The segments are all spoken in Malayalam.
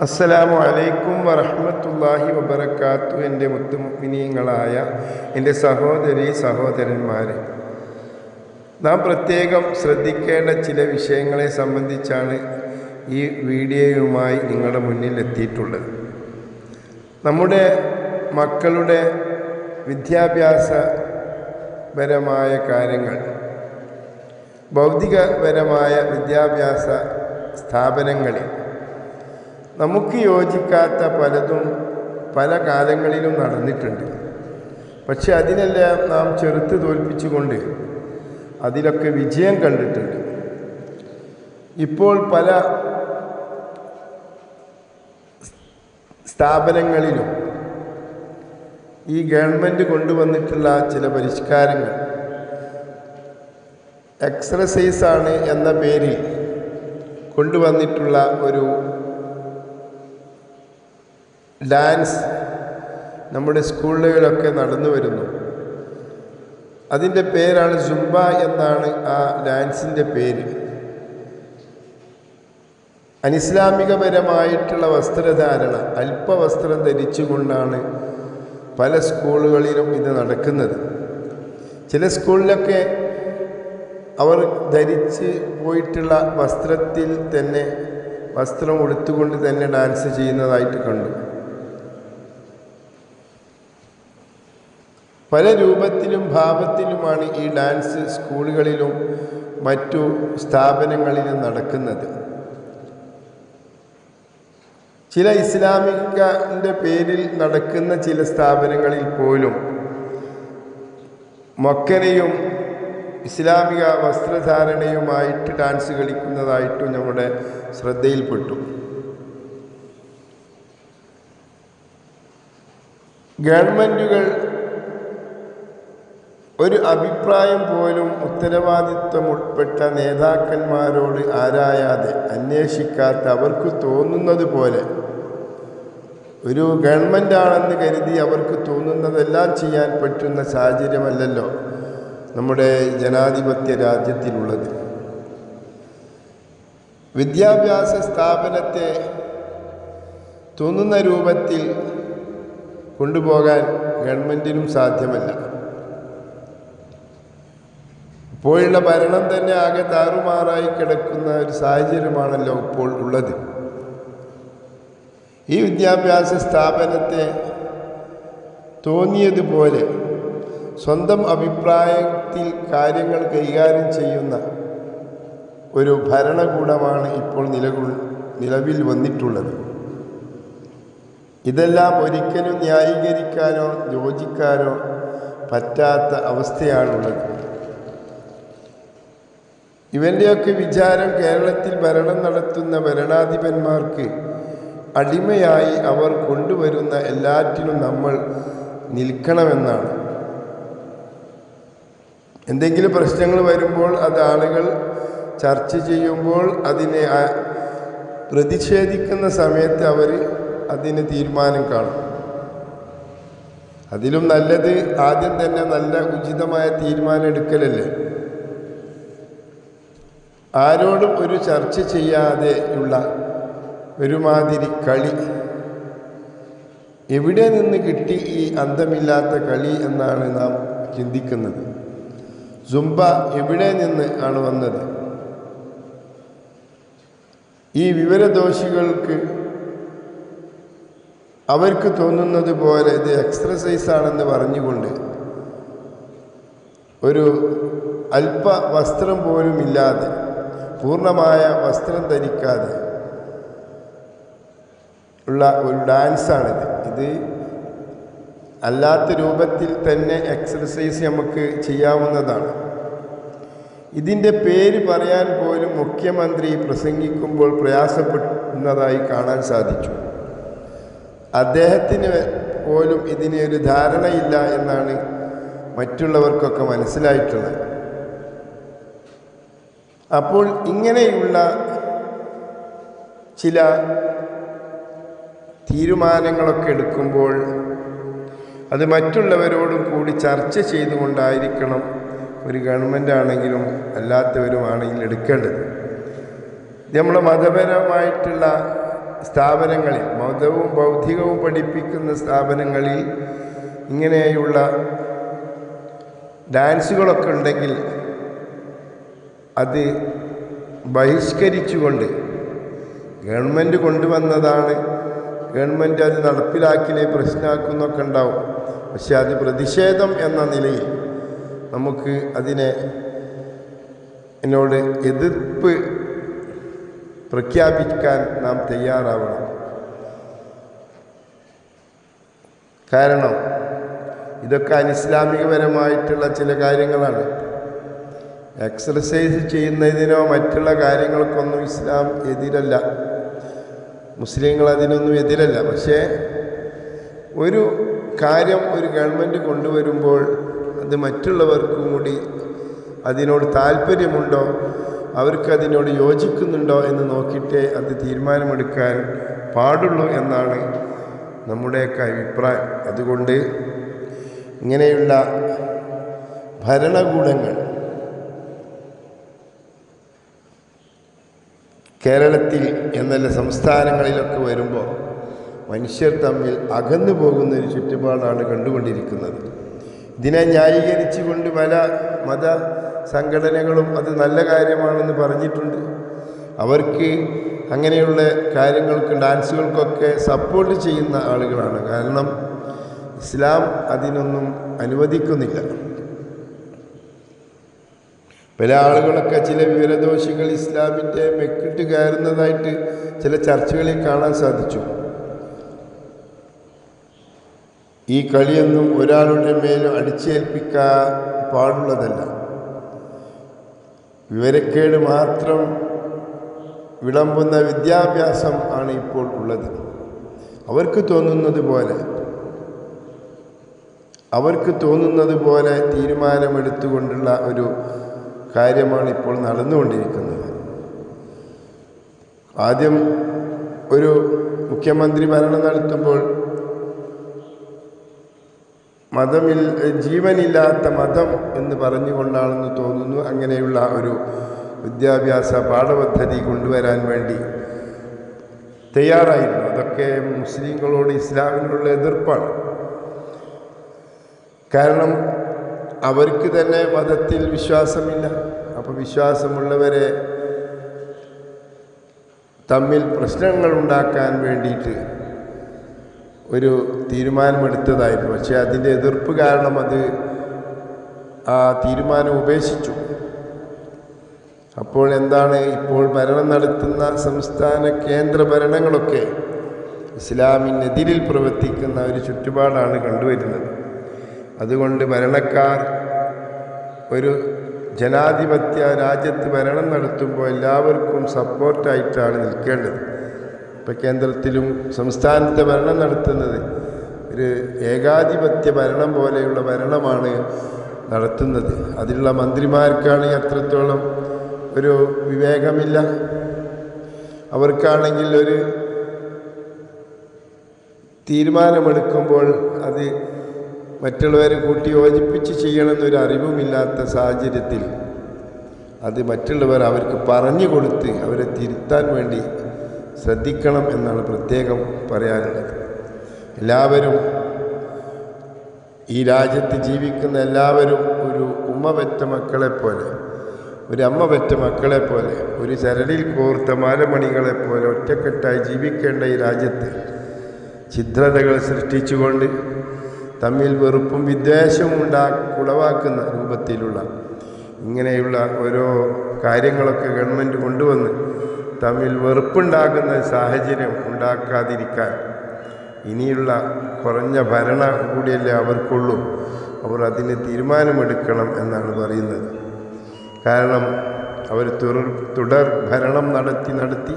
അസ്സലാമു അലൈക്കും വറഹ്മത്തുള്ളാഹി വബർക്കാത്തു എന്റെ മുത്തുമിനിയങ്ങളായ എന്റെ സഹോദരി സഹോദരന്മാരെ നാം പ്രത്യേകം ശ്രദ്ധിക്കേണ്ട ചില വിഷയങ്ങളെ സംബന്ധിച്ചാണ് ഈ വീഡിയോയുമായി നിങ്ങളുടെ മുന്നിൽ എത്തിയിട്ടുള്ളത്. നമ്മുടെ മക്കളുടെ വിദ്യാഭ്യാസപരമായ കാര്യങ്ങൾ ഭൗതികപരമായ വിദ്യാഭ്യാസ സ്ഥാപനങ്ങളിൽ നമുക്ക് യോജിക്കാത്ത പലതും പല കാലങ്ങളിലും നടന്നിട്ടുണ്ട്. പക്ഷെ അതിനെല്ലാം നാം ചെറുത്ത് തോൽപ്പിച്ചുകൊണ്ട് അതിലൊക്കെ വിജയം കണ്ടിട്ടുണ്ട്. ഇപ്പോൾ പല സ്ഥാപനങ്ങളിലും ഈ ഗവൺമെന്റ് കൊണ്ടുവന്നിട്ടുള്ള ചില പരിഷ്കാരങ്ങൾ എക്സർസൈസാണ് എന്ന പേരിൽ കൊണ്ടുവന്നിട്ടുള്ള ഒരു ഡാൻസ് നമ്മുടെ സ്കൂളുകളിലൊക്കെ നടന്നു വരുന്നു. അതിന്റെ പേരാണ് ജുംബ എന്നാണ് ആ ഡാൻസിന്റെ പേര്. അനിസ്ലാമികപരമായിട്ടുള്ള വസ്ത്രധാരണ അല്പവസ്ത്രം ധരിച്ചുകൊണ്ടാണ് പല സ്കൂളുകളിലും ഇത് നടക്കുന്നത്. ചില സ്കൂളിലൊക്കെ അവർ ധരിച്ച് പോയിട്ടുള്ള വസ്ത്രത്തിൽ തന്നെ വസ്ത്രം ഉടുത്തുകൊണ്ട് തന്നെ ഡാൻസ് ചെയ്യുന്നതായിട്ട് കണ്ടു. പല രൂപത്തിലും ഭാവത്തിലുമാണ് ഈ ഡാൻസ് സ്കൂളുകളിലും മറ്റു സ്ഥാപനങ്ങളിലും നടക്കുന്നത്. ചില ഇസ്ലാമികന്റെ പേരിൽ നടക്കുന്ന ചില സ്ഥാപനങ്ങളിൽ പോലും മക്കനെയും ഇസ്ലാമിക വസ്ത്രധാരണയുമായിട്ട് ഡാൻസ് കളിക്കുന്നതായിട്ടും നമ്മുടെ ശ്രദ്ധയിൽപ്പെട്ടു. ഗവൺമെന്റുകൾ ഒരു അഭിപ്രായം പോലും ഉത്തരവാദിത്വം ഉൾപ്പെട്ട നേതാക്കന്മാരോട് ആരായാതെ അന്വേഷിക്കാത്ത അവർക്ക് തോന്നുന്നത് പോലെ. ഒരു ഗവൺമെന്റാണെന്ന് കരുതി അവർക്ക് തോന്നുന്നതെല്ലാം ചെയ്യാൻ പറ്റുന്ന സാഹചര്യമല്ലല്ലോ നമ്മുടെ ജനാധിപത്യ രാജ്യത്തിലുള്ളത്. വിദ്യാഭ്യാസ സ്ഥാപനത്തെ തോന്നുന്ന രൂപത്തിൽ കൊണ്ടുപോകാൻ ഗവൺമെന്റിനും സാധ്യമല്ല. ഇപ്പോഴുള്ള ഭരണം തന്നെ ആകെ താറുമാറായി കിടക്കുന്ന ഒരു സാഹചര്യമാണല്ലോ ഇപ്പോൾ ഉള്ളത്. ഈ വിദ്യാഭ്യാസ സ്ഥാപനത്തെ തോന്നിയതുപോലെ സ്വന്തം അഭിപ്രായത്തിൽ കാര്യങ്ങൾ കൈകാര്യം ചെയ്യുന്ന ഒരു ഭരണകൂടമാണ് ഇപ്പോൾ നിലകൊ നിലവിൽ വന്നിട്ടുള്ളത്. ഇതെല്ലാം ഒരിക്കലും ന്യായീകരിക്കാനോ യോജിക്കാനോ പറ്റാത്ത അവസ്ഥയാണുള്ളത്. ഇവന്റെയൊക്കെ വിചാരം കേരളത്തിൽ ഭരണം നടത്തുന്ന ഭരണാധിപന്മാർക്ക് അടിമയായി അവർ കൊണ്ടുവരുന്ന എല്ലാറ്റിനും നമ്മൾ നിൽക്കണമെന്നാണ്. എന്തെങ്കിലും പ്രശ്നങ്ങൾ വരുമ്പോൾ അത് ആളുകൾ ചർച്ച ചെയ്യുമ്പോൾ അതിനെ പ്രതിഷേധിക്കുന്ന സമയത്ത് അവർ അതിന് തീരുമാനം കാണും. അതിലും നല്ലത് ആദ്യം തന്നെ നല്ല ഉചിതമായ തീരുമാനം എടുക്കലല്ലേ? ആരോടും ഒരു ചർച്ച ചെയ്യാതെ ഉള്ള ഒരുമാതിരി കളി. എവിടെ നിന്ന് കിട്ടി ഈ അന്തമില്ലാത്ത കളി എന്നാണ് നാം ചിന്തിക്കുന്നത്. സുംബ എവിടെ നിന്ന് ആണ് വന്നത്? ഈ വിവരദോഷികൾക്ക് അവർക്ക് തോന്നുന്നത് പോലെ ഇത് എക്സർസൈസ് ആണെന്ന് പറഞ്ഞുകൊണ്ട് ഒരു അല്പ വസ്ത്രം പോലും ഇല്ലാതെ പൂർണമായ വസ്ത്രം ധരിക്കാതെ ഉള്ള ഒരു ഡാൻസാണിത്. ഇത് അല്ലാത്ത രൂപത്തിൽ തന്നെ എക്സർസൈസ് നമുക്ക് ചെയ്യാവുന്നതാണ്. ഇതിന്റെ പേര് പറയാൻ പോലും മുഖ്യമന്ത്രി പ്രസംഗിക്കുമ്പോൾ പ്രയാസപ്പെടുന്നതായി കാണാൻ സാധിച്ചു. അദ്ദേഹത്തിന് പോലും ഇതിന് ഒരു ധാരണയില്ല എന്നാണ് മറ്റുള്ളവർക്കൊക്കെ മനസ്സിലായിട്ടുള്ളത്. അപ്പോൾ ഇങ്ങനെയുള്ള ചില തീരുമാനങ്ങളൊക്കെ എടുക്കുമ്പോൾ അത് മറ്റുള്ളവരോടും കൂടി ചർച്ച ചെയ്തുകൊണ്ടായിരിക്കണം ഒരു ഗവൺമെന്റ് ആണെങ്കിലും അല്ലാത്തവരുമാണെങ്കിലും എടുക്കേണ്ടത്. നമ്മൾ മതപരമായിട്ടുള്ള സ്ഥാപനങ്ങളിൽ മതവും ബൗദ്ധികവും പഠിപ്പിക്കുന്ന സ്ഥാപനങ്ങളിൽ ഇങ്ങനെയുള്ള ഡാൻസുകളൊക്കെ ഉണ്ടെങ്കിൽ അത് ബഹിഷ്കരിച്ചുകൊണ്ട് ഗവൺമെന്റ് കൊണ്ടുവന്നതാണ്. ഗവൺമെന്റ് അത് നടപ്പിലാക്കിലേ പ്രശ്നമാക്കുന്നൊക്കെ ഉണ്ടാവും. പക്ഷെ അത് പ്രതിഷേധം എന്ന നിലയിൽ നമുക്ക് അതിനെ എന്നോട് എതിർപ്പ് പ്രഖ്യാപിക്കാൻ നാം തയ്യാറാവണം. കാരണം ഇതൊക്കെ അനിസ്ലാമികപരമായിട്ടുള്ള ചില കാര്യങ്ങളാണ്. എക്സർസൈസ് ചെയ്യുന്നതിനോ മറ്റുള്ള കാര്യങ്ങൾക്കൊന്നും ഇസ്ലാം എതിരല്ല. മുസ്ലിങ്ങൾ അതിനൊന്നും എതിരല്ല. പക്ഷേ ഒരു കാര്യം ഒരു ഗവൺമെന്റ് കൊണ്ടുവരുമ്പോൾ അത് മറ്റുള്ളവർക്കും കൂടി അതിനോട് താല്പര്യമുണ്ടോ? അവർക്ക് അതിനോട് യോജിക്കുന്നുണ്ടോ എന്ന് നോക്കിയിട്ടേ അത് തീരുമാനമെടുക്കാൻ പാടുള്ളൂ എന്നാണ് നമ്മുടെയൊക്കെ അഭിപ്രായം. അതുകൊണ്ട് ഇങ്ങനെയുള്ള ഭരണകൂടങ്ങൾ കേരളത്തിൽ എന്നല്ല സംസ്ഥാനങ്ങളിലൊക്കെ വരുമ്പോൾ മനുഷ്യർ തമ്മിൽ അകന്നു പോകുന്ന ഒരു ചുറ്റുപാടാണ് കണ്ടുകൊണ്ടിരിക്കുന്നത്. ഇതിനെ ന്യായീകരിച്ചുകൊണ്ട് പല മത സംഘടനകളും അത് നല്ല കാര്യമാണെന്ന് പറഞ്ഞിട്ടുണ്ട്. അവർക്ക് അങ്ങനെയുള്ള കാര്യങ്ങൾക്ക് ഡാൻസുകൾക്കൊക്കെ സപ്പോർട്ട് ചെയ്യുന്ന ആളുകളാണ്. കാരണം ഇസ്ലാം അതിനൊന്നും അനുവദിക്കുന്നില്ല. പല ആളുകളൊക്കെ ചില വിവരദോഷികൾ ഇസ്ലാമിന്റെ മെക്കിട്ട് കയറുന്നതായിട്ട് ചില ചർച്ചകളിൽ കാണാൻ സാധിച്ചു. ഈ കളിയൊന്നും ഒരാളുടെ മേലും അടിച്ചേൽപ്പിക്കാൻ പാടുള്ളതല്ല. വിവരക്കേട് മാത്രം വിളമ്പുന്ന വിദ്യാഭ്യാസം ആണ് ഇപ്പോൾ ഉള്ളത്. അവർക്ക് തോന്നുന്നത് പോലെ അവർക്ക് തോന്നുന്നത് പോലെ തീരുമാനമെടുത്തുകൊണ്ടുള്ള ഒരു കാര്യമാണ് ഇപ്പോൾ നടന്നുകൊണ്ടിരിക്കുന്നത്. ആദ്യം ഒരു മുഖ്യമന്ത്രി ഭരണം നടത്തുമ്പോൾ മതമിൽ ജീവനില്ലാത്ത മതം എന്ന് പറഞ്ഞുകൊണ്ടാണെന്ന് തോന്നുന്നു അങ്ങനെയുള്ള ഒരു വിദ്യാഭ്യാസ പാഠപദ്ധതി കൊണ്ടുവരാൻ വേണ്ടി തയ്യാറായിരുന്നു. അതൊക്കെ മുസ്ലിങ്ങളോട് ഇസ്ലാമിനുള്ള എതിർപ്പാണ്. കാരണം അവർക്ക് തന്നെ മതത്തിൽ വിശ്വാസമില്ല. അപ്പോൾ വിശ്വാസമുള്ളവരെ തമ്മിൽ പ്രശ്നങ്ങൾ ഉണ്ടാക്കാൻ വേണ്ടിയിട്ട് ഒരു തീരുമാനമെടുത്തതായിരുന്നു. പക്ഷേ അതിന്റെ എതിർപ്പ് കാരണം അത് ആ തീരുമാനം ഉപേക്ഷിച്ചു. അപ്പോൾ എന്താണ് ഇപ്പോൾ ഭരണം നടത്തുന്ന സംസ്ഥാന കേന്ദ്ര ഭരണങ്ങളൊക്കെ ഇസ്ലാമിനെതിരിൽ പ്രവർത്തിക്കുന്ന ഒരു ചുറ്റുപാടാണ് കണ്ടുവരുന്നത്. അതുകൊണ്ട് ഭരണക്കാർ ഒരു ജനാധിപത്യ രാജ്യത്ത് ഭരണം നടത്തുമ്പോൾ എല്ലാവർക്കും സപ്പോർട്ടായിട്ടാണ് നിൽക്കേണ്ടത്. ഇപ്പം കേന്ദ്രത്തിലും സംസ്ഥാനത്തെ ഭരണം നടത്തുന്നത് ഒരു ഏകാധിപത്യ ഭരണം പോലെയുള്ള ഭരണമാണ് നടത്തുന്നത്. അതിലുള്ള മന്ത്രിമാർക്കാണ് അത്രത്തോളം ഒരു വിവേകമില്ല. അവർക്കാണെങ്കിൽ ഒരു തീരുമാനമെടുക്കുമ്പോൾ അത് മറ്റുള്ളവരെ കൂട്ടി യോജിപ്പിച്ച് ചെയ്യണമെന്നൊരു അറിവുമില്ലാത്ത സാഹചര്യത്തിൽ അത് മറ്റുള്ളവർ അവർക്ക് പറഞ്ഞു കൊടുത്ത് അവരെ തിരുത്താൻ വേണ്ടി ശ്രദ്ധിക്കണം എന്നാണ് പ്രത്യേകം പറയാനുള്ളത്. എല്ലാവരും ഈ രാജ്യത്ത് ജീവിക്കുന്ന എല്ലാവരും ഒരു ഉമ്മ പെറ്റ മക്കളെ പോലെ ഒരു അമ്മ പെറ്റ മക്കളെ പോലെ ഒരു ചരടിൽ കോർത്ത മാലമണികളെ പോലെ ഒറ്റക്കെട്ടായി ജീവിക്കേണ്ട ഈ രാജ്യത്ത് ഛിദ്രതകൾ സൃഷ്ടിച്ചുകൊണ്ട് തമ്മിൽ വെറുപ്പും വിദ്വേഷവും ഉണ്ടാ ഉളവാക്കുന്ന രൂപത്തിലുള്ള ഇങ്ങനെയുള്ള ഓരോ കാര്യങ്ങളൊക്കെ ഗവൺമെന്റ് കൊണ്ടുവന്ന് തമ്മിൽ വെറുപ്പുണ്ടാക്കുന്ന സാഹചര്യം ഉണ്ടാക്കാതിരിക്കാൻ ഇനിയുള്ള കുറഞ്ഞ ഭരണ കൂടിയല്ലേ അവർക്കുള്ളൂ. അവർ അതിന് തീരുമാനമെടുക്കണം എന്നാണ് പറയുന്നത്. കാരണം അവർ തുടർ തുടർ ഭരണം നടത്തി നടത്തി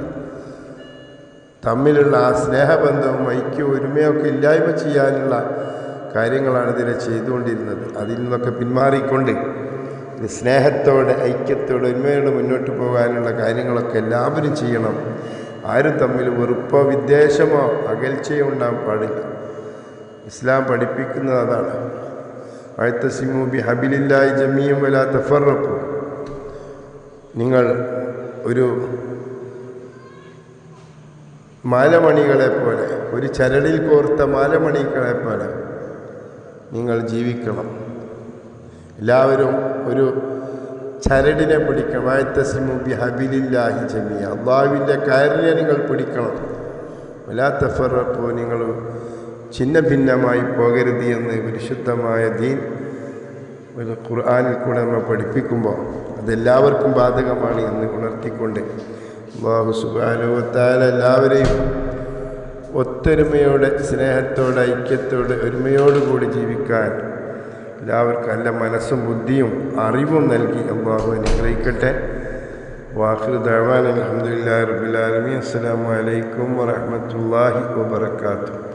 തമ്മിലുള്ള ആ സ്നേഹബന്ധവും ഐക്യവും ഒരുമയൊക്കെ ഇല്ലായ്മ ചെയ്യാനുള്ള കാര്യങ്ങളാണ് ഇതിനെ ചെയ്തുകൊണ്ടിരുന്നത്. അതിൽ നിന്നൊക്കെ പിന്മാറിക്കൊണ്ട് സ്നേഹത്തോടെ ഐക്യത്തോടെ ഒരുമയോടെ മുന്നോട്ട് പോകാനുള്ള കാര്യങ്ങളൊക്കെ എല്ലാവരും ചെയ്യണം. ആരും തമ്മിൽ വെറുപ്പോ വിദ്വേഷമോ അകൽച്ചയോ ഉണ്ടാകാൻ പാടില്ല. ഇസ്ലാം പഠിപ്പിക്കുന്നത് അതാണ്. അഴുത്ത സിമൂബി ഹബിലില്ലായി ജമിയും വലാ ഫറപ്പും നിങ്ങൾ ഒരു മാലമണികളെ പോലെ ഒരു ചരടിൽ കോർത്ത മാലമണികളെ പോലെ നിങ്ങൾ ജീവിക്കണം. എല്ലാവരും ഒരു ചരടിനെ പിടിക്കണം. വായത്തസിമു ബി ഹബിലില്ലാഹി ജമിയ അള്ളാഹുവിന്റെ കയറിനെ നിങ്ങൾ പിടിക്കണം. വലാ നിങ്ങൾ ഛിന്ന ഭിന്നമായി പോകരുത് എന്ന് പരിശുദ്ധമായ ദീൻ ഒരു ഖുർആാനിൽ കൂടെ നമ്മൾ പഠിപ്പിക്കുമ്പോൾ അതെല്ലാവർക്കും ബാധകമാണ് എന്ന് ഉണർത്തിക്കൊണ്ട് അള്ളാഹു സുഖാനുഭവത്താൽ എല്ലാവരെയും ഒത്തൊരുമയോടെ സ്നേഹത്തോടെ ഐക്യത്തോടെ ഒരുമയോടുകൂടി ജീവിക്കാൻ എല്ലാവർക്കും നല്ല മനസ്സും ബുദ്ധിയും അറിവും നൽകി അള്ളാഹു അനുഗ്രഹിക്കട്ടെ. വാഹു ദവാൻ അലഹമുല്ലാ റബുലാലമി അസ്സാം വലൈക്കും വാഹമത്തല്ലാഹി വാത്തു